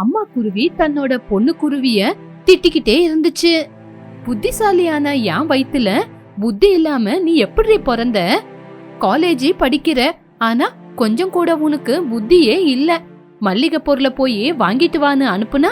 அம்மா குருவி தன்னோட பொண்ணு குருவிய திட்டிக்கிட்டே இருந்துச்சு. புத்திசாலியான என் வயித்துல புத்தி இல்லாம நீ எப்படி பிறந்த? காலேஜ் படிக்கிற ஆனா கொஞ்சம் கூட உனக்கு புத்தியே இல்ல. மல்லிகை பொருளை போய் வாங்கிட்டு வான்னு அனுப்புனா?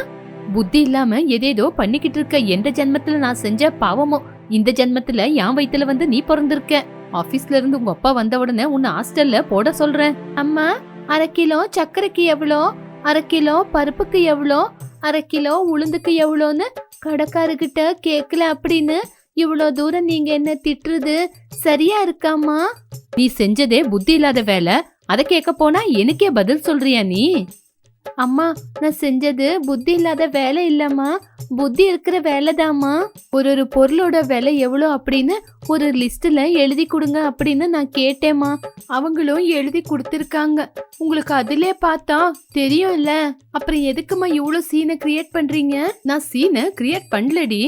புத்தி இல்லாம எதேதோ பண்ணிக்கிட்டு இருக்க எந்த ஜென்மத்துல நான் செஞ்ச பாவமோ இந்த ஜென்மத்துல என் வயித்துல வந்து நீ பிறந்திருக்க. ஆபீஸ்ல இருந்து உங்க அப்பா வந்த உடனே உன்னை ஹாஸ்டல்ல போட சொல்றேன். அம்மா அரை கிலோ சர்க்கரைக்கு எவ்வளோ? அரை கிலோ பருப்புக்கு எவ்வளோ? அரை கிலோ உளுந்துக்கு எவ்வளோன்னு கடைக்காரர்கிட்ட கேட்கல அப்படின்னு இவ்வளோ தூரம் நீங்க என்ன திட்டுறது? சரியா இருக்காமா நீ செஞ்சதே புத்தி இல்லாத வேலை. அதை கேட்க போனா எனக்கே பதில் சொல்றியா நீ? அம்மா நான் செஞ்சது புத்தி இல்லாத வேலை இல்லம்மா. புத்தி இருக்கிற வேலைதாம்மா ஒரு ஒரு பொருளோட விலை எவ்வளோ அப்படின்னு ஒரு லிஸ்ட்ல எழுதி கொடுங்க அப்படின்னு நான் கேட்டேம்மா. அவங்களும் எழுதி கொடுத்துருக்காங்க. உங்களுக்கு அதிலே பார்த்தா தெரியும்ல அப்புறம் எதுக்குமா இவ்வளோ சீனை கிரியேட் பண்றீங்க? நான் சீனை கிரியேட் பண்ணலடி.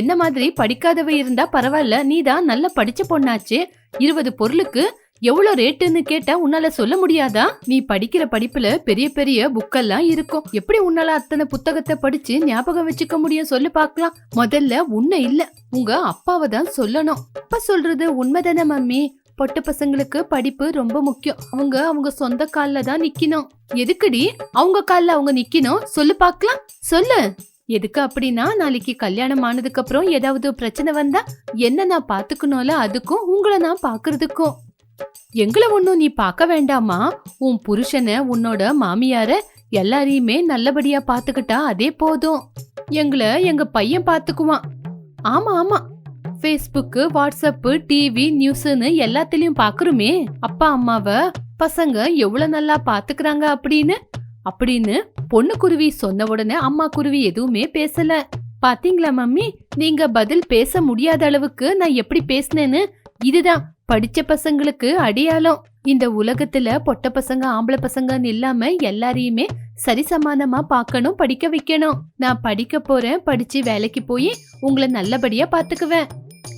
என்ன மாதிரி படிக்காதவ இருந்தா பரவாயில்ல. நீ தான் நல்லா படிச்ச பொண்ணாச்சு. இருபது பொருளுக்கு எவ்வளவு ரேட்டுன்னு கேட்டா உன்னால சொல்ல முடியாதா? நீ படிக்கிற படிப்புல பெரிய பெரிய புக்கெல்லாம் இருக்கும். எப்படி உன்னால அத்தனை புத்தகத்தை படிச்சு ஞாபகம் வச்சுக்க முடியும் சொல்லு பார்க்கலாம். முதல்ல உன்னை இல்ல உங்க அப்பாவை தான் சொல்லணும். அப்பா சொல்றது உண்மைதானே மம்மி? பொட்ட பசங்களுக்கு படிப்பு ரொம்ப முக்கியம். அவங்க அவங்க சொந்த கால்ல தான் நிக்கணும். எதுக்குடி? அவங்க கால்ல அவங்க நிக்கணும்? சொல்லு பார்க்கலாம். சொல்லு. எதுக்கு அப்படின்னா நாளைக்கு கல்யாணம் ஆனதுக்கு அப்புறம் ஏதாவது பிரச்சனை வந்தா என்ன நான் பாத்துக்கணும்ல அதுக்கும் உங்களை நான் பாக்குறதுக்கும் எங்களை ஒன்னும் நீ பார்க்க வேண்டாமா? உன் புருஷனை உன்னோட மாமியார எல்லாரையுமே நல்லபடியா பாத்துக்கிட்டா அதே போதும். எங்களை எங்க பையன் பாத்துக்குவான் ஆமா ஆமா. ஃபேஸ்புக்கு வாட்ஸ்அப்பு டிவி நியூஸ்னு எல்லாத்துலயும் பாக்குறோமே அப்பா அம்மாவ பசங்க எவ்வளவு நல்லா பாத்துக்கிறாங்க அப்படின்னு? அப்படின்னு பொண்ணு குருவி சொன்ன உடனே அம்மா குருவி எதுவுமே பேசல. பாத்தீங்களா மம்மி? நீங்க பதில் பேச முடியாத அளவுக்கு நான் எப்படி பேசினேன்னு? இதுதான். படிச்ச பசங்களுக்கு அடியாளம். இந்த உலகத்துல பொட்ட பசங்க ஆம்பளை பசங்கன்னு இல்லாம எல்லாரையுமே சரிசமானமா பார்க்கணும் படிக்க வைக்கணும். நான் படிக்க போறேன் படிச்சு வேலைக்கு போய் உங்களை நல்லபடியா பாத்துக்குவேன்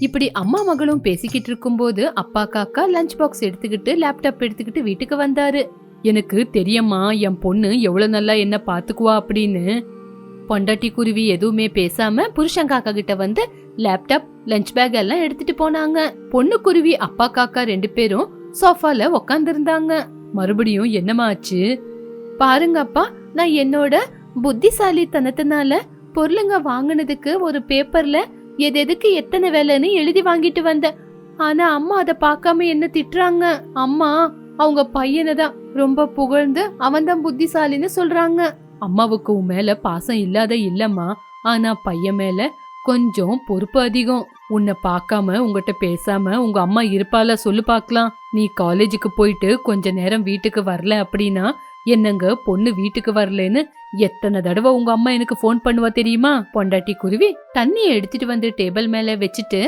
இப்படி அம்மா மகளும் பேசிக்கிட்டு இருக்கும்போது அப்பா காக்கா லஞ்ச் பாக்ஸ் எடுத்துக்கிட்டு லேப்டாப் எடுத்துக்கிட்டு வீட்டுக்கு வந்தாரு. எனக்கு தெரியம்மா என் பொண்ணு எவ்வளவு நல்லா என்ன பாத்துக்குவா அப்படின்னு. பொண்டாட்டி குருவி எதுவுமே பேசாம புருஷன் காக்கா கிட்ட வந்து லேப்டாப் லஞ்ச் பேக் எல்லாம் எடுத்துட்டு போனாங்க. பொண்ணு குருவி அப்பா காக்கா ரெண்டு பேரும் சோஃபால உக்காந்துருந்தாங்க. மறுபடியும் என்னமாச்சு பாருங்க அப்பா நான் என்னோட புத்திசாலித்தனத்தினால பொருளுங்க வாங்கினதுக்கு ஒரு பேப்பர்ல எது எதுக்கு எத்தனை வேலைன்னு எழுதி வாங்கிட்டு வந்தேன். ஆனா அம்மா அதை பார்க்காம என்ன திட்டுறாங்க? அம்மா அவங்க பையனை தான் ரொம்ப புகழ்ந்து அவன் தான் புத்திசாலின்னு சொல்றாங்க. அம்மாவுக்கு உன் மேல பாசம் இல்லாத இல்லம்மா. ஆனா பையன் மேல கொஞ்சம் பொறுப்பு அதிகம். உன்னை பார்க்காம உங்ககிட்ட பேசாம உங்க அம்மா இருப்பால சொல்லு பார்க்கலாம். நீ காலேஜுக்கு போயிட்டு கொஞ்ச நேரம் வீட்டுக்கு வரல அப்படின்னா என்னங்க பொண்ணு வீட்டுக்கு வரலன்னு எத்தனை தடவை உங்க அம்மா எனக்கு ஃபோன் பண்ணுவா தெரியுமா? பொண்டாட்டி குருவி தண்ணியை எடுத்துட்டு வந்து டேபிள் மேல வச்சுட்டு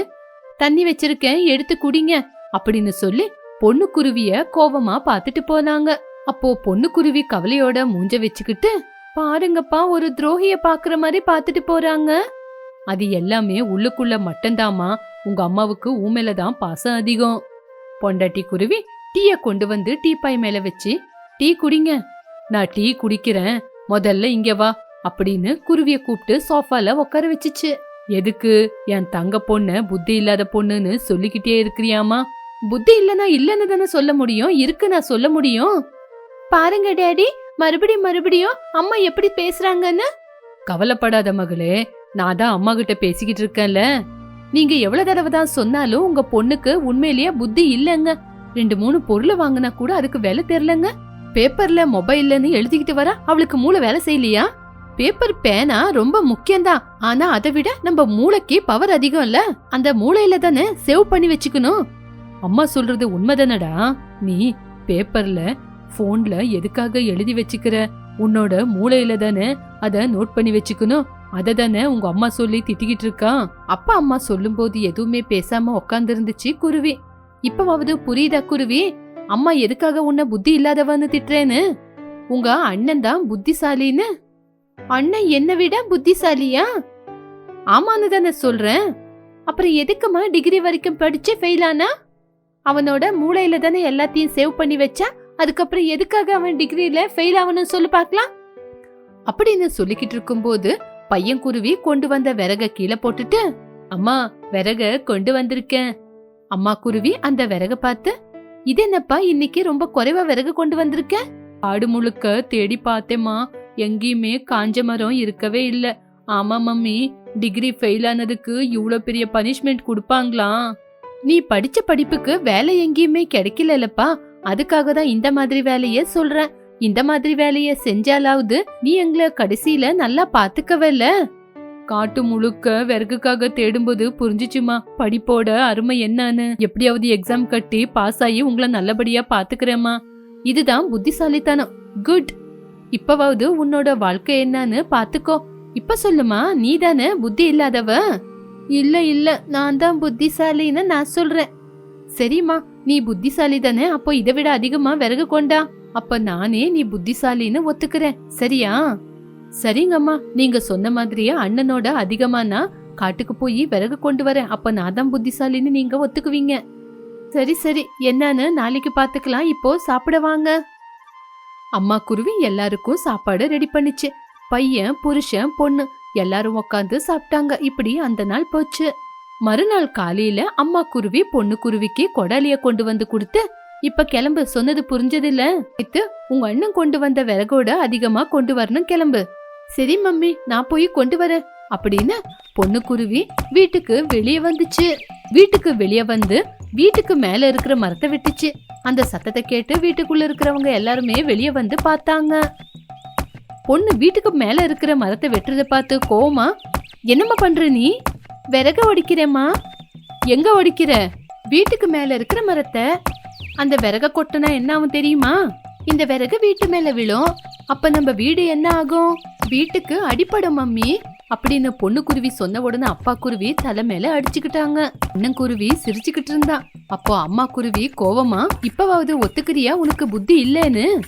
தண்ணி வச்சிருக்கேன் எடுத்து குடிங்க அப்படின்னு சொல்லி பொண்ணு குருவிய கோவமா பார்த்துட்டு போனாங்க. அப்போ பொண்ணு குருவி கவலையோட மூஞ்ச வச்சுக்கிட்டு பாருங்கப்பா ஒரு துரோகிய பாக்குற மாதிரி பாத்துட்டு போறாங்க. அது எல்லாமே உள்ளுக்குள்ள மட்டும்தாமா உங்க அம்மாவுக்கு ஊமேல தான் பாசம் அதிகம். பொண்டாட்டி குருவி டீய கொண்டு வந்து டீ மேல வச்சு டீ குடிங்க. நான் டீ குடிக்கிறேன். முதல்ல இங்க வா அப்படின்னு குருவிய கூப்பிட்டு சோஃபால உட்கார வச்சுச்சு. எதுக்கு? என் தங்க பொண்ணு புத்தி இல்லாத பொண்ணுன்னு சொல்லிக்கிட்டே இருக்கிறியாமா புத்தி இல்லனா இல்லன்னு தானே சொல்ல முடியும். இருக்கு நான் சொல்ல முடியும். பாருங்க டேடி. மறுபடியும் மறுபடியும் அம்மா எப்படி பேசுறாங்கன்னு? கவலைப்படாத மகளே. நான் தான் அம்மா கிட்ட பேசிக்கிட்டு இருக்கேன்ல. நீங்க எவ்வளவு தடவை தான் சொன்னாலும் உங்க பொண்ணுக்கு உண்மையிலேயே புத்தி இல்லைங்க. ரெண்டு மூணு பொருளை வாங்கினா கூட அதுக்கு வேலை தெரியலங்க. பேப்பர்ல மொபைல்லன்னு எழுதிக்கிட்டு வர அவளுக்கு மூளை வேலை செய்யலையா? பேப்பர் பேனா ரொம்ப முக்கியம்தான். ஆனா அதை விட நம்ம மூளைக்கு பவர் அதிகம் இல்ல அந்த மூளையில தானே சேவ் பண்ணி வச்சுக்கணும். அம்மா சொல்றது உண்மைதானடா? நீ பேப்பர்ல போன்ல எதுக்காக எழுதி வச்சுக்கிற? உன்னோட மூளையில தானே அத நோட் பண்ணி வச்சுக்கணும். அதை தானே உங்க அம்மா சொல்லி திட்டிக்கிட்டு இருக்கான் அப்பா அம்மா சொல்லும்போது எதுவுமே பேசாம உக்காந்துருந்துச்சு குருவி. இப்பவாவது புரியுதா குருவி? அம்மா எதுக்காக உன்னை புத்தி இல்லாதவன்னு திட்டுறேன்னு? உங்க அண்ணன் தான் புத்திசாலின்னு? அண்ணன் என்னை விட புத்திசாலியா? ஆமான்னு தானே சொல்றேன். அப்புறம் எதுக்குமா டிகிரி வரைக்கும் படிச்சு ஃபெயில் ஆனா? அவனோட மூளையில தானே எல்லாத்தையும் சேவ் பண்ணி வச்சா? அதுக்கப்புறம் எதுக்காக அவன் டிகிரியில ஃபெயில் ஆகணும்னு சொல்லி பார்க்கலாம். அப்படின்னு சொல்லிக்கிட்டு இருக்கும்போது பையன் குருவி கொண்டு வந்த விறக கீழே போட்டுட்டு அம்மா விறக கொண்டு வந்திருக்கேன். அம்மா குருவி அந்த விறக பார்த்து இது என்னப்பா இன்னைக்கு ரொம்ப குறைவா விறகு கொண்டு வந்திருக்க? காடு முழுக்க தேடி பார்த்தேம்மா. எங்கேயுமே காஞ்ச மரம் இருக்கவே இல்ல. ஆமா மம்மி டிகிரி ஃபெயில் ஆனதுக்கு இவ்ளோ பெரிய பனிஷ்மெண்ட் கொடுப்பாங்களா? நீ படிச்ச படிப்புக்கு வேலை எங்கேயுமே கிடைக்கலப்பா அதுக்காக தான் இந்த மாதிரி வேலைய சொல்றேன். இந்த மாதிரி வேலைய செஞ்சாலாவது நீ எங்களை கடைசியில நல்லா பாத்துக்கவல்ல? காட்டு முழுக்க விறகுக்காக தேடும்போது புரிஞ்சிச்சுமா? படிப்போட அருமை என்னன்னு? எப்படியாவது எக்ஸாம் கட்டி பாஸ் ஆகி உங்களை நல்லபடியா பாத்துக்கிறேம்மா. இதுதான் புத்திசாலித்தனம். குட் இப்பவாவது உன்னோட வாழ்க்கை என்னன்னு பாத்துக்கோ. இப்ப சொல்லுமா நீ தானே புத்தி இல்லாதவ? இல்ல இல்ல நான் தான் புத்திசாலின்னு நான் சொல்றேன். சரிம்மா நீ புத்திசாலி தானே அப்போ இதை விட அதிகமா விறகு கொண்டா? அப்ப நானே நீ புத்திசாலின்னு ஒத்துக்கிறேன். சரியா? சரிங்கம்மா. நீங்க சொன்ன மாதிரியே அண்ணனோட அதிகமானா காட்டுக்கு போய் விறகு கொண்டு வரேன். அப்ப நான் தான் புத்திசாலின்னு நீங்க ஒத்துக்குவீங்க. சரி சரி. என்னன்னு நாளைக்கு பாத்துக்கலாம். இப்போ சாப்பிட வாங்க. அம்மா குருவி எல்லாருக்கும் சாப்பாடு ரெடி பண்ணிச்சு. பையன் புருஷன் பொண்ணு எல்லாரும் உக்காந்து சாப்பிட்டாங்க. இப்படி அந்த நாள் போச்சு. மறுநாள் காலையில அம்மா குருவி பொண்ணு குருவிக்கு கொடாலிய கொண்டு வந்து கொடுத்து இப்ப கிளம்பு. சொன்னது புரிஞ்சதில்ல? வித்து உங்க அண்ணன் கொண்டு வந்த விறகோட அதிகமா கொண்டு வரணும் கிளம்பு. சரி மம்மி நான் போய் கொண்டு வரேன். அப்படின்னு பொண்ணு குருவி வீட்டுக்கு வெளியே வந்துச்சு. வீட்டுக்கு வெளியே வந்து வீட்டுக்கு மேல இருக்கிற மரத்தை வெட்டுச்சு. அந்த சத்தத்தை கேட்டு வீட்டுக்குள்ள இருக்கிறவங்க எல்லாருமே வெளியே வந்து பார்த்தாங்க. பொண்ணு வீட்டுக்கு மேல இருக்கிற மரத்தை வெட்டுறத பார்த்து கோமா என்னம்மா பண்ற நீ? விறக ஒடிக்கிறேம்மா. எங்க ஒடிக்கிற? வீட்டுக்கு மேல இருக்கிற மரத்தை அந்த விறக கொட்டினா என்ன ஆகும் தெரியுமா? இந்த விறகு வீட்டு மேல விழும். அப்ப நம்ம வீடு என்ன ஆகும்? வீட்டுக்கு அடிப்படும் மம்மி. அப்படின்னு பொண்ணு குருவி சொன்ன உடனே அப்பா குருவி தலை மேல அடிச்சுக்கிட்டாங்க. அண்ணன் குருவி சிரிச்சுக்கிட்டு இருந்தா. அப்போ அம்மா குருவி கோவமா இப்பவாவது ஒத்துக்கிறியா? உனக்கு புத்தி இல்லைன்னு?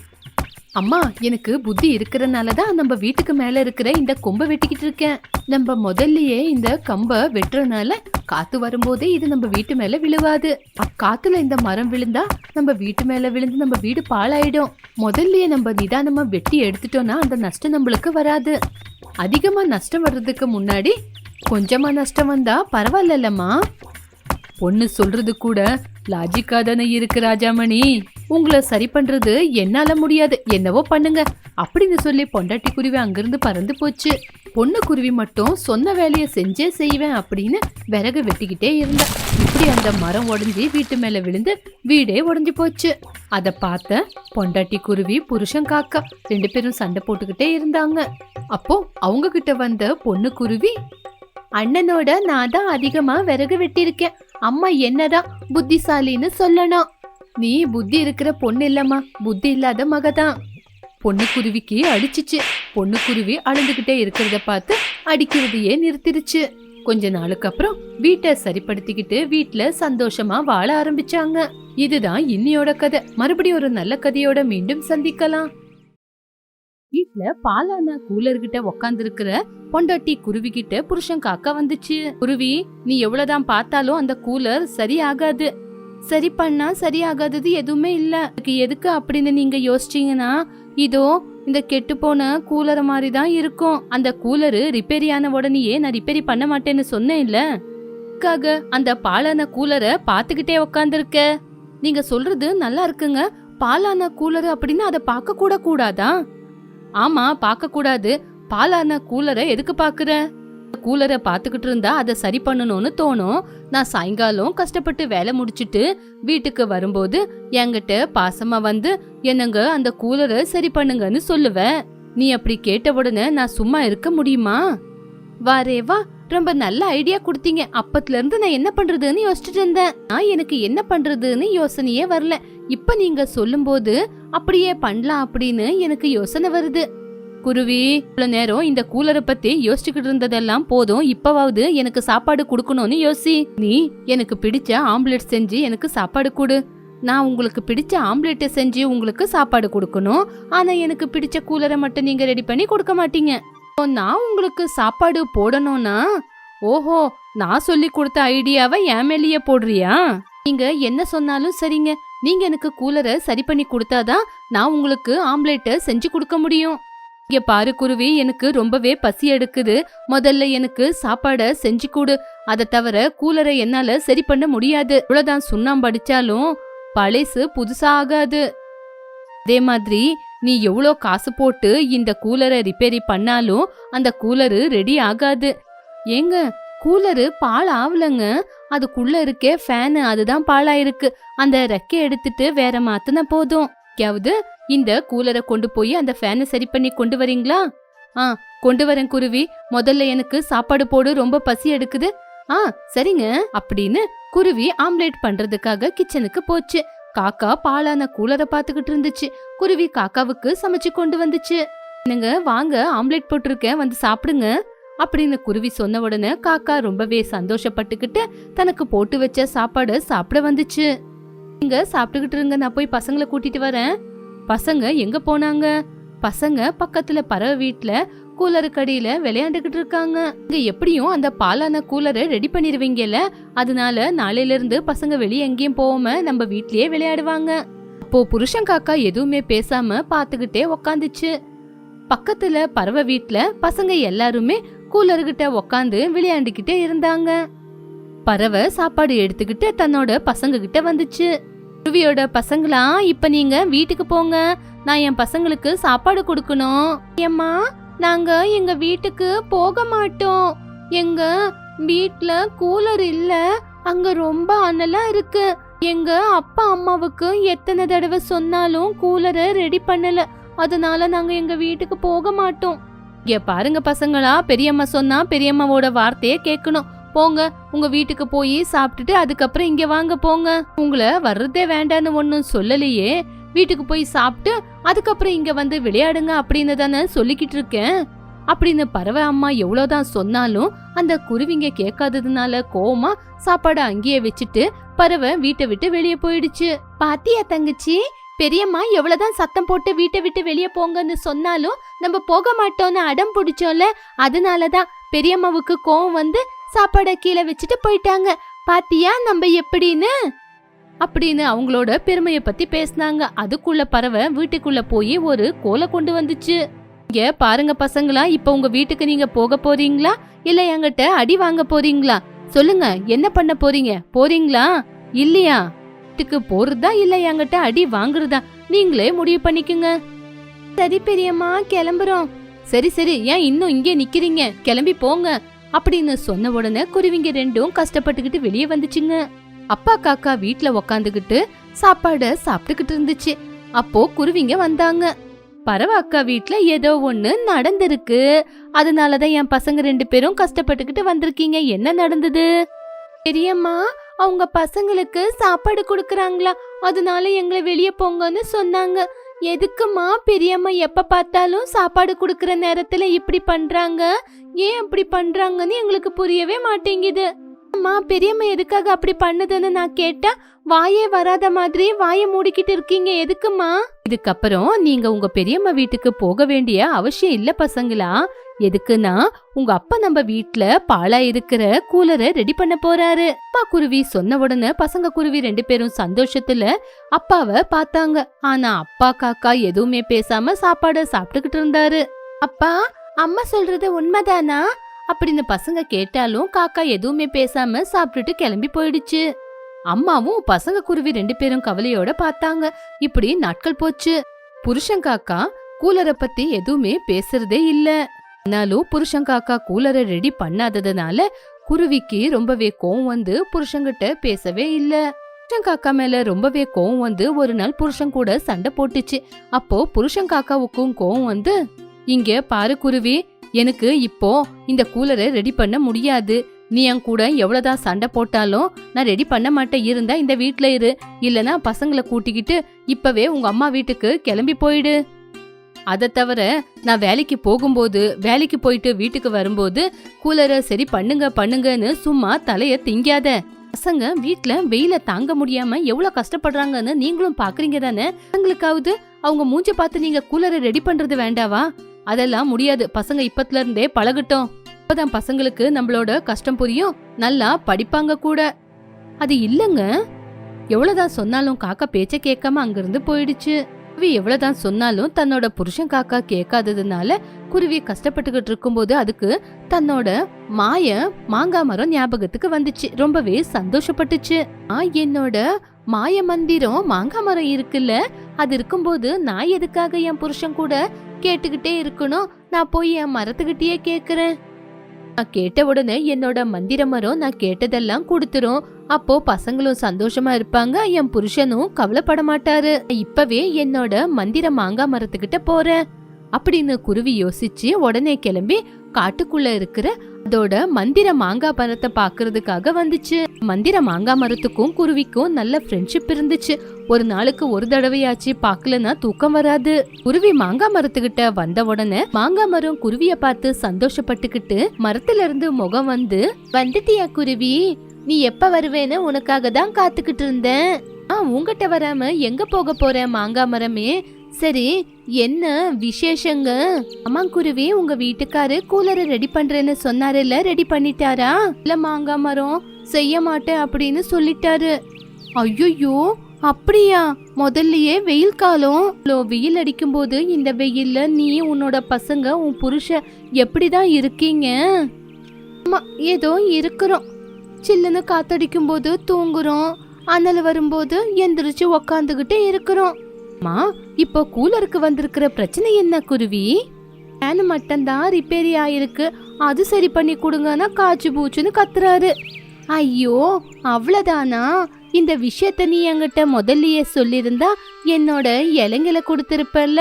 அம்மா எனக்கு புத்தி இருக்கிறனால தான் நம்ம வீட்டுக்கு மேல இருக்கிற இந்த கொம்பை வெட்டிக்கிட்டு இருக்கேன். நம்ம முதல்லயே இந்த கம்பை வெட்டுறனால காத்து வரும்போதே இது நம்ம வீட்டு மேல விழுவாது. அக்காத்துல இந்த மரம் விழுந்தா நம்ம வீட்டு மேல விழுந்து நம்ம வீடு பாழாயிடும். முதல்லயே நம்ம நிதானமா வெட்டி எடுத்துட்டோம்னா அந்த நஷ்டம் நம்மளுக்கு வராது. அதிகமா நஷ்டம் வர்றதுக்கு முன்னாடி கொஞ்சமா நஷ்டம் வந்தா பரவாயில்லம்மா பொண்ணு சொல்றது கூட லாஜிக்கா தானே இருக்கு ராஜாமணி. உங்களை சரி பண்றது என்னால முடியாது. என்னவோ பண்ணுங்க. அப்படின்னு சொல்லி பொண்டாட்டி குருவி அங்கிருந்து பறந்து போச்சு. பொண்ணு குருவி மட்டும் சொன்ன வேலையை செஞ்சே செய்வேன் அப்படின்னு விறகு வெட்டிக்கிட்டே இருந்தா. இப்படி அந்த மரம் உடஞ்சி வீட்டு மேல விழுந்து வீடே உடஞ்சி போச்சு. அத பார்த்த பொண்டாட்டி குருவி புருஷன் காக்கா ரெண்டு பேரும் சண்டை போட்டுக்கிட்டே இருந்தாங்க. அப்போ அவங்க கிட்ட வந்த பொண்ணு குருவி அண்ணனோட நான் தான் அதிகமா விறகு வெட்டியிருக்கேன். அம்மா என்னதான் புத்திசாலின்னு சொல்லணும். நீ புத்தி இருக்கிற பொண்ணு இல்லம்மா. புத்தி இல்லாத மகதான். பொண்ணு குருவிக்கு அடிச்சுச்சு. பொண்ணு குருவி அழுந்துகிட்டே இருக்கிறத பார்த்து அடிக்கிறதையே நிறுத்திருச்சு. கொஞ்ச நாளுக்கு அப்புறம் வீட்டை சரிப்படுத்திக்கிட்டு வீட்டுல சந்தோஷமா வாழ ஆரம்பிச்சாங்க. இதுதான் இன்னியோட கதை. மறுபடியும் ஒரு நல்ல கதையோட மீண்டும் சந்திக்கலாம். வீட்டுல பாலான கூலர் கிட்ட உக்காந்துருக்கிற பொண்டாட்டி குருவி கிட்ட புருஷன் காக்கா வந்துச்சு. குருவி நீ எவ்வளவுதான் பார்த்தாலும் அந்த கூலர் சரியாகாது. சரி பண்ணா சரி ஆகாதது எதுவுமே இல்ல. அதுக்கு எதுக்கு அப்படின்னு நீங்க யோசிச்சீங்கன்னா இதோ இந்த கெட்டு போன கூலர் மாதிரி தான் இருக்கும். அந்த கூலரு ரிப்பேரி ஆன உடனேயே நான் ரிப்பேரி பண்ண மாட்டேன்னு சொன்னேன் இல்ல அந்த பாலான கூலரை பாத்துக்கிட்டே உக்காந்துருக்க. நீங்க சொல்றது நல்லா இருக்குங்க. பாலான கூலர் அப்படின்னு அதை பார்க்க கூட கூடாதா? ஆமா பார்க்க கூடாது பாலான கூலரை எதுக்கு பாக்குற கூலரை பார்த்துக்கிட்டு இருந்தா அதை சரி பண்ணணும்னு தோணும். நான் சாயங்காலம் கஷ்டப்பட்டு வேலை முடிச்சிட்டு வீட்டுக்கு வரும்போது என்கிட்ட பாசமா வந்து என்னங்க அந்த கூலரை சரி பண்ணுங்கன்னு சொல்லுவேன். நீ அப்படி கேட்ட உடனே நான் சும்மா இருக்க முடியுமா? வாரே வா. ரொம்ப நல்ல ஐடியா கொடுத்தீங்க. அப்பத்துல இருந்து நான் என்ன பண்றதுன்னு யோசிச்சுட்டு இருந்தேன். நான் எனக்கு என்ன பண்றதுன்னு யோசனையே வரல. இப்ப நீங்க சொல்லும்போது அப்படியே பண்ணலாம் அப்படின்னு எனக்கு யோசனை வருது. குருவி இவ்வளவு நேரம் இந்த கூலரை பத்தி யோசிச்சுக்கிட்டு இருந்ததெல்லாம் போதும். இப்பவாவது எனக்கு சாப்பாடு கொடுக்கணும்னு யோசி. நீ எனக்கு பிடிச்ச ஆம்லெட் செஞ்சு எனக்கு சாப்பாடு கொடு. நான் உங்களுக்கு பிடிச்ச ஆம்லெட்டை செஞ்சு உங்களுக்கு சாப்பாடு கொடுக்கணும். ஆனா எனக்கு பிடிச்ச கூலரை மட்டும் நீங்க ரெடி பண்ணி கொடுக்க மாட்டீங்க. நான் உங்களுக்கு சாப்பாடு போடணும்னா ஓஹோ நான் சொல்லி கொடுத்த ஐடியாவை என் மேலேயே போடுறியா? நீங்க என்ன சொன்னாலும் சரிங்க. நீங்க எனக்கு கூலரை சரி பண்ணி கொடுத்தாதான் நான் உங்களுக்கு ஆம்லெட்டை செஞ்சு கொடுக்க முடியும். இங்க பாரு குருவி எனக்கு ரொம்பவே பசி எடுக்குது. முதல்ல எனக்கு சாப்பாட செஞ்சு கொடு. அதை தவிர கூலரை என்னால சரி பண்ண முடியாது. இவ்வளவுதான் சுண்ணாம்பு அடிச்சாலும் பழசு புதுசா ஆகாது. அதே மாதிரி நீ எவ்வளோ காசு போட்டு இந்த கூலரை ரிப்பேரி பண்ணாலும் அந்த கூலரு ரெடி ஆகாது. ஏங்க கூலரு பால் ஆவலங்க. அதுக்குள்ள இருக்கே ஃபேனு அதுதான் பாலாயிருக்கு. அந்த ரெக்கை எடுத்துட்டு வேற மாத்துனா போதும். யாவது இந்த கூலரை கொண்டு போய் அந்த ஃபேனை சரி பண்ணி கொண்டு வரீங்களா? ஆ கொண்டு வரேன் குருவி. முதல்ல எனக்கு சாப்பாடு போடு ரொம்ப பசி எடுக்குது. ஆ சரிங்க அப்படின்னு குருவி ஆம்லேட் பண்றதுக்காக கிச்சனுக்கு போச்சு. காக்கா பாலான கூலரை பாத்துக்கிட்டு இருந்துச்சு. குருவி காக்காவுக்கு சமைச்சு கொண்டு வந்துச்சு. என்னங்க வாங்க ஆம்லேட் போட்டிருக்கேன் வந்து சாப்பிடுங்க அப்படின்னு குருவி சொன்ன உடனே காக்கா ரொம்பவே சந்தோஷப்பட்டுக்கிட்டு தனக்கு போட்டு வச்ச சாப்பாடு சாப்பிட வந்துச்சு. நீங்க சாப்பிட்டுக்கிட்டு இருங்க நான் போய் பசங்களை கூட்டிட்டு வரேன். பசங்க எங்க போனாங்க? பசங்க பக்கத்துல பறவை வீட்டுல கூலருக்கு அடியில விளையாண்டுகிட்டு இருக்காங்க. இங்க எப்படியும் அந்த பாலான கூலரை ரெடி பண்ணிருவீங்கல்ல? அதனால நாளையில இருந்து பசங்க வெளியே எங்கேயும் போகாம நம்ம வீட்லயே விளையாடுவாங்க. அப்போ புருஷன் காக்கா எதுவுமே பேசாம பாத்துக்கிட்டே உக்காந்துச்சு. பக்கத்துல பறவை வீட்டுல பசங்க எல்லாருமே கூலர்கிட்ட உக்காந்து விளையாண்டுக்கிட்டே இருந்தாங்க. பறவை சாப்பாடு எடுத்துக்கிட்டு தன்னோட பசங்க கிட்ட வந்துச்சு. குருவியோட பசங்களா இப்ப நீங்க வீட்டுக்கு போங்க. நான் என் பசங்களுக்கு சாப்பாடு கொடுக்கணும். ஏம்மா நாங்க எங்க வீட்டுக்கு போக மாட்டோம். எங்க வீட்ல கூலர் இல்ல. அங்க ரொம்ப அனலா இருக்கு. எங்க அப்பா அம்மாவுக்கு எத்தனை தடவை சொன்னாலும் கூலரை ரெடி பண்ணல. அதனால நாங்க எங்க வீட்டுக்கு போக மாட்டோம். இங்க பாருங்க பசங்களா பெரியம்மா சொன்னா பெரியம்மாவோட வார்த்தையை கேட்கணும். போங்க உங்க வீட்டுக்கு போய் சாப்பிட்டுட்டு அதுக்கப்புறம் இங்க வாங்க போங்க. உங்களை வர்றதே வேண்டான்னு ஒன்னும் சொல்லலையே. வீட்டுக்கு போய் சாப்பிட்டு அதுக்கப்புறம் இங்க வந்து விளையாடுங்க அப்படின்னு தானே சொல்லிக்கிட்டு இருக்கேன். அப்படின்னு பறவை அம்மா எவ்வளவுதான் சொன்னாலும் அந்த குருவிங்க கேட்காததுனால கோவமா சாப்பாடு அங்கேயே வச்சுட்டு பறவை வீட்டை விட்டு வெளியே போயிடுச்சு. பாத்தியா தங்கச்சி பெரியம்மா எவ்வளவுதான் சத்தம் போட்டு வீட்டை விட்டு வெளியே போங்கன்னு சொன்னாலும் நம்ம போக மாட்டோம்னு அடம் பிடிச்சோம்ல அதனாலதான் பெரியம்மாவுக்கு கோவம் வந்து சாப்பாடை கீழே வச்சுட்டு போயிட்டாங்க. பாத்தியா நம்ம எப்படின்னு? அப்படின்னு அவங்களோட பெருமைய பத்தி பேசினாங்க. அதுக்குள்ள பறவை வீட்டுக்குள்ள போய் ஒரு கோலை கொண்டு வந்துச்சு. இங்க பாருங்க பசங்களா இப்ப உங்க வீட்டுக்கு நீங்க போக போறீங்களா? இல்ல என்கிட்ட அடி வாங்க போறீங்களா? சொல்லுங்க என்ன பண்ண போறீங்க? போறீங்களா? இல்லையா? வீட்டுக்கு போறதா இல்ல என்கிட்ட அடி வாங்குறதா? நீங்களே முடிவு பண்ணிக்கங்க. சரி பெரியம்மா கிளம்புறோம். சரி சரி ஏன் இன்னும் இங்கே நிக்கிறீங்க? கிளம்பி போங்க. அப்படின்னு சொன்ன உடனே குருவிங்க ரெண்டும் கஷ்டப்பட்டுக்கிட்டு வெளியே வந்துச்சுங்க. அப்பா காக்கா வீட்ல உக்காந்துக்கிட்டு சாப்பாட சாப்பிட்டுக்கிட்டு இருந்துச்சு. அப்போ குருவிங்க வந்தாங்க. பறவை அக்கா வீட்ல ஏதோ ஒண்ணு நடந்திருக்கு. அதனாலதான் என் பசங்க ரெண்டு பேரும் கஷ்டப்பட்டுக்கிட்டு வந்திருக்கீங்க. என்ன நடந்தது? பெரியம்மா அவங்க பசங்களுக்கு சாப்பாடு கொடுக்கறாங்களா? அதனால எங்களை வெளியே போங்கன்னு சொன்னாங்க. எதுக்குமா பெரியம்மா எப்ப பார்த்தாலும் சாப்பாடு கொடுக்கற நேரத்துல இப்படி பண்றாங்க? ஏன் அப்படி பண்றாங்கன்னு எங்களுக்கு புரியவே மாட்டேங்குது. அம்மா பெரியம்மா எதுக்காக அப்படி பண்ணுதுன்னு நான் கேட்டா வாயே வராத மாதிரி வாயை மூடிக்கிட்டு இருக்கீங்க. எதுக்குமா இதுக்கப்புறம் நீங்க உங்க பெரியம்மா வீட்டுக்கு போக வேண்டிய அவசியம் இல்ல பசங்களா? எதுக்குன்னா உங்க அப்பா நம்ம வீட்ல பாலா இருக்கிற கூலரை ரெடி பண்ண போறாரு. அப்பா குருவி சொன்ன உடனே பசங்க குருவி ரெண்டு பேரும் சந்தோஷத்துல அப்பாவை பார்த்தாங்க. ஆனா அப்பா காக்கா எதுவுமே பேசாம சாப்பாடு சாப்பிட்டுக்கிட்டு இருந்தாரு. அப்பா அம்மா சொல்றது உண்மைதானா? அப்படின்னு பசங்க கேட்டாலும் காக்கா எதுவுமே பேசாம சாப்பிட்டுட்டு கிளம்பி போயிடுச்சு. அம்மாவும் பசங்க குருவி ரெண்டு பேரும் கவலையோட பார்த்தாங்க. இப்படி நாட்கள் போச்சு. புருஷன் காக்கா கூலரை பத்தி எதுவுமே பேசுறதே இல்ல. ஆனாலும் புருஷன் காக்கா கூலரை ரெடி பண்ணாததுனால குருவிக்கு ரொம்பவே கோவம் வந்து புருஷங்கிட்ட பேசவே இல்ல. புருஷன் காக்கா மேல ரொம்பவே கோவம் வந்து ஒரு நாள் புருஷன் கூட சண்டை போட்டுச்சு. அப்போ புருஷன் காக்காவுக்கும் கோவம் வந்து இங்க பாரு குருவி எனக்கு இப்போ இந்த கூலரை ரெடி பண்ண முடியாது. நீ என் கூட எவ்வளவுதான் சண்டை போட்டாலும் நான் ரெடி பண்ண மாட்டேன். இருந்தா இந்த வீட்ல இரு. இல்லனா பசங்களை கூட்டிக்கிட்டு இப்பவே உங்க அம்மா வீட்டுக்கு கிளம்பி போயிடு. அதை தவிர நான் வேலைக்கு போகும்போது வேலைக்கு போயிட்டு வீட்டுக்கு வரும்போது கூலரை சரி பண்ணுங்க பண்ணுங்கன்னு சும்மா தலைய திங்காத. பசங்க வீட்டுல வெயில தாங்க முடியாம எவ்வளவு கஷ்டப்படுறாங்கன்னு நீங்களும் பாக்குறீங்க தானே? அவங்களுக்காவது அவங்க மூஞ்ச பார்த்து நீங்க கூலரை ரெடி பண்றது வேண்டாவா? அதெல்லாம் முடியாது. பசங்க இப்பத்துல இருந்தே பழகட்டும். அப்பதான் பசங்களுக்கு நம்மளோட கஷ்டம் புரியும். நல்லா படிப்பாங்க கூட. அது இல்லங்க. எவ்வளவுதான் சொன்னாலும் காக்கா பேச்ச கேட்காம அங்கிருந்து போயிடுச்சு. குருவி எவ்வளவுதான் சொன்னாலும் தன்னோட புருஷன் காக்கா கேட்காததுனால குருவி கஷ்டப்பட்டுக்கிட்டு இருக்கும்போது அதுக்கு தன்னோட மாய மாங்காய் மரம் ஞாபகத்துக்கு வந்துச்சு. ரொம்பவே சந்தோஷப்பட்டுச்சு. ஆ என்னோட மாய மந்திரம் மாங்காய் மரம் இருக்குல்ல? அது இருக்கும்போது நான் எதுக்காக என் புருஷன் கூட கேட்டுக்கிட்டே இருக்கணும். நான் போய் என் மரத்துக்கிட்டயே கேட்குறேன் நான் கேட்ட உடனே என்னோட மந்திர மரம் நான் கேட்டதெல்லாம் கொடுத்துரும். அப்போ பசங்களும் சந்தோஷமா இருப்பாங்க. என் புருஷனும் கவலைப்பட மாட்டாரு. இப்பவே என்னோட மந்திர மாங்காய் மரத்துக்கிட்ட போறேன். அப்படின்னு குருவி யோசிச்சு உடனே கிளம்பி காட்டுக்குள்ள இருக்கிற அதோட மந்திர மாங்காய் மரத்தை பாக்குறதுக்காக வந்துச்சு. மந்திர மாங்காய் மரத்துக்கும் குருவிக்கும் நல்ல ஃப்ரெண்ட்ஷிப் இருந்துச்சு. ஒரு நாளுக்கு ஒரு தடவையாச்சு பாக்கலன்னா தூக்கம் வராது. குருவி மாங்காய் மரத்துக்கிட்ட வந்த உடனே மாங்காய் மரம் குருவிய பார்த்து சந்தோஷப்பட்டுக்கிட்டு மரத்துல இருந்து முகம் வந்து வந்துட்டியா குருவி? நீ எப்ப வருவேன்னு உனக்காக தான் காத்துக்கிட்டு இருந்தேன். ஆ உங்ககிட்ட வராம எங்க போக போற மாங்காய் மரமே? சரி என்ன விசேஷங்க? அம்மா குருவி உங்க வீட்டுக்காரு கூலரை ரெடி பண்றேன்னு சொன்னாருல்ல ரெடி பண்ணிட்டாரா? இல்ல மாங்காய் மரம் செய்ய மாட்டேன் அப்படின்னு சொல்லிட்டாரு. ஐயோ அப்படியா? முதல்லயே வெயில் காலம். இவ்ளோ வெயில் அடிக்கும் போது இந்த வெயில்ல நீ உன்னோட பசங்க உன் புருஷன் எப்படிதான் இருக்கீங்க? ஆமா ஏதோ இருக்கிறோம். சில்லுன்னு காத்தடிக்கும் போது தூங்குறோம். அனல் வரும்போது எந்திரிச்சு உக்காந்துகிட்டு இருக்கிறோம். அம்மா இப்போ கூலருக்கு வந்திருக்கிற பிரச்சனை என்ன குருவி? ஃபேனு மட்டும்தான் ரிப்பேரி ஆயிருக்கு. அது சரி பண்ணி கொடுங்கன்னா காய்ச்சி பூச்சுன்னு கத்துறாரு. ஐயோ அவ்வளோதானா இந்த விஷயத்த நீ என்கிட்ட முதல்லயே சொல்லியிருந்தா என்னோட இலைங்கள கொடுத்திருப்பல்ல?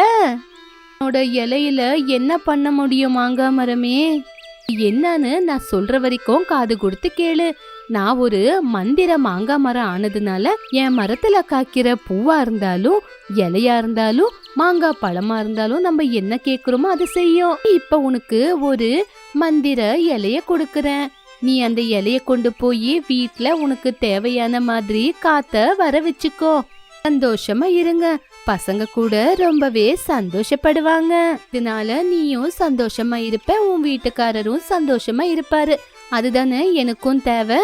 என்னோட இலையில என்ன பண்ண முடியும் மாங்காய் மரமே? என்னன்னு நான் சொல்ற வரைக்கும் காது கொடுத்து கேளு. நான் ஒரு மந்திர மாங்காய் மரம் ஆனதுனால என் மரத்துல காய்க்கிற பூவா இருந்தாலும் இலையா இருந்தாலும் மாங்காய் பழமா இருந்தாலும் நம்ம என்ன கேக்குறோமோ அதை செய்யும். இப்ப உனக்கு ஒரு மந்திர இலைய கொடுக்கறேன். நீ அந்த இலைய கொண்டு போய் வீட்ல உனக்கு தேவையான மாதிரி காத்த வர வச்சுக்கோ. சந்தோஷமா இருங்க. பசங்க கூட ரொம்பவே சந்தோஷப்படுவாங்க. இதனால நீயும் சந்தோஷமா இருப்ப உன் வீட்டுக்காரரும் சந்தோஷமா இருப்பாரு. அதுதானே எனக்கும் தேவை?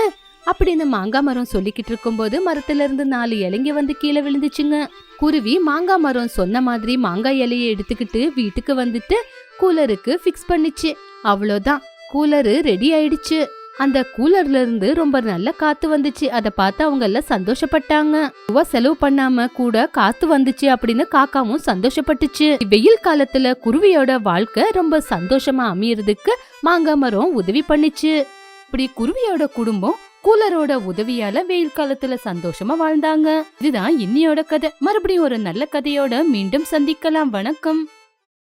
அப்படின்னு மாங்காய் மரம் சொல்லிக்கிட்டு இருக்கும்போது மரத்துல இருந்து நாலு இலைங்க வந்து கீழே விழுந்துச்சுங்க. குருவி மாங்காய் மரம் சொன்ன மாதிரி மாங்காய் இலையை எடுத்துக்கிட்டு வீட்டுக்கு வந்துட்டு கூலருக்கு ஃபிக்ஸ் பண்ணிச்சு. அவ்வளோதான். கூலரு ரெடி ஆயிடுச்சு. அந்த கூலர்ல இருந்து ரொம்ப நல்ல காத்து வந்துச்சு. அதை பார்த்து அவங்க எல்லாம் சந்தோஷப்பட்டாங்க. ரூபா செலவு பண்ணாம கூட காத்து வந்துச்சு அப்படின்னு காக்காவும் சந்தோஷப்பட்டுச்சு. வெயில் காலத்துல குருவியோட வாழ்க்கை ரொம்ப சந்தோஷமா அமையறதுக்கு மாங்காய் மரம் உதவி பண்ணுச்சு. இப்படி குருவியோட குடும்பம் கூலரோட உதவியால வெயில் காலத்துல சந்தோஷமா வாழ்ந்தாங்க. இதுதான் இன்னியோட கதை. மறுபடியும் ஒரு நல்ல கதையோட மீண்டும் சந்திக்கலாம். வணக்கம்.